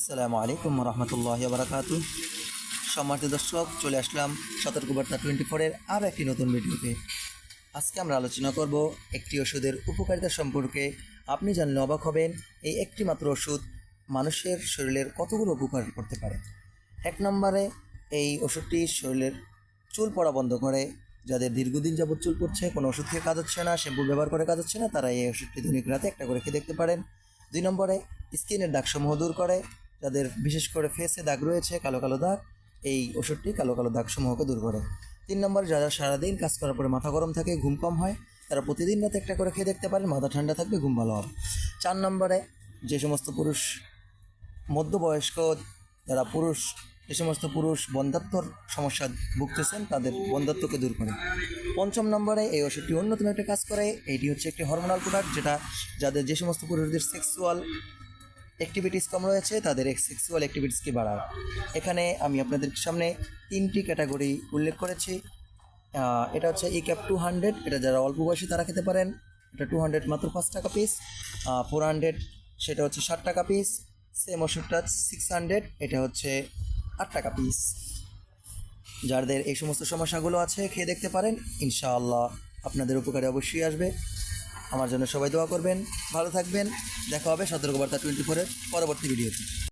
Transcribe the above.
আসসালামু আলাইকুম রহমতুল্লাহ বারাকাতু সম্মানিত দর্শক, চলে আসলাম সতর্কবার্তা টোয়েন্টি ফোরের আরও একটি নতুন ভিডিওতে। আজকে আমরা আলোচনা করব একটি ওষুধের উপকারিতা সম্পর্কে। আপনি জানলে অবাক হবেন, এই একটি মাত্র ওষুধ মানুষের শরীরের কতগুলো উপকার করতে পারে? এক নম্বরে, এই ওষুধটি শরীরের চুল পড়া বন্ধ করে। যাদের দীর্ঘদিন যাবত চুল পড়ছে, কোনো ওষুধ খেয়ে কাজ হচ্ছে না, শ্যাম্পু ব্যবহার করে কাজ হচ্ছে না, তারা এই ওষুধটি দৈনিক রাতে একটা করে খেয়ে দেখতে পারেন। দুই নম্বরে, স্কিনের দাগসমূহ দূর করে। যাদের বিশেষ করে ফেসে দাগ রয়েছে, কালো কালো দাগ, এই ওষুধটি কালো কালো দাগ সমূহকে দূর করে। তিন নম্বর, যারা সারাদিন কাজ করার পরে মাথা গরম থাকে, ঘুম কম হয়, তারা প্রতিদিন রাতে একটা করে খেয়ে দেখতে পারেন, মাথা ঠান্ডা থাকবে, ঘুম ভালো হবে। চার নম্বরে, যে সমস্ত পুরুষ, মধ্যবয়স্ক, যারা পুরুষ, যে সমস্ত পুরুষ বন্ধাত্মর সমস্যা ভুগতেছেন, তাদের বন্ধাত্মকে দূর করে। পঞ্চম নম্বরে, এই ওষুধটি অন্যতম একটা কাজ করে, এটি হচ্ছে একটি হরমোনাল প্রোডাক্ট যেটা যাদের যে সমস্ত পুরুষদের সেক্সুয়াল অ্যাক্টিভিটিস কম রয়েছে, তাদের সেক্সুয়াল অ্যাক্টিভিটিসকে বাড়ায় এখানে আমি আপনাদের সামনে তিনটি ক্যাটাগরি উল্লেখ করেছি। এটা হচ্ছে ই ক্যাপ টু হান্ড্রেড এটা যারা অল্প বয়সী তারা খেতে পারেন। এটা টু হান্ড্রেড মাত্র পাঁচ টাকা পিস ফোর হান্ড্রেড সেটা হচ্ছে ষাট টাকা পিস সেম ওষুধটা সিক্স হান্ড্রেড এটা হচ্ছে আট টাকা পিস যাদের এই সমস্ত সমস্যাগুলো আছে, খেয়ে দেখতে পারেন। ইনশাআল্লাহ আপনাদের উপকারে অবশ্যই আসবে। আমার জন্য সবাই দোয়া করবেন ভালো থাকবেন। দেখা হবে সতর্কবার্তা টোয়েন্টি ফোরের পরবর্তী ভিডিওতে।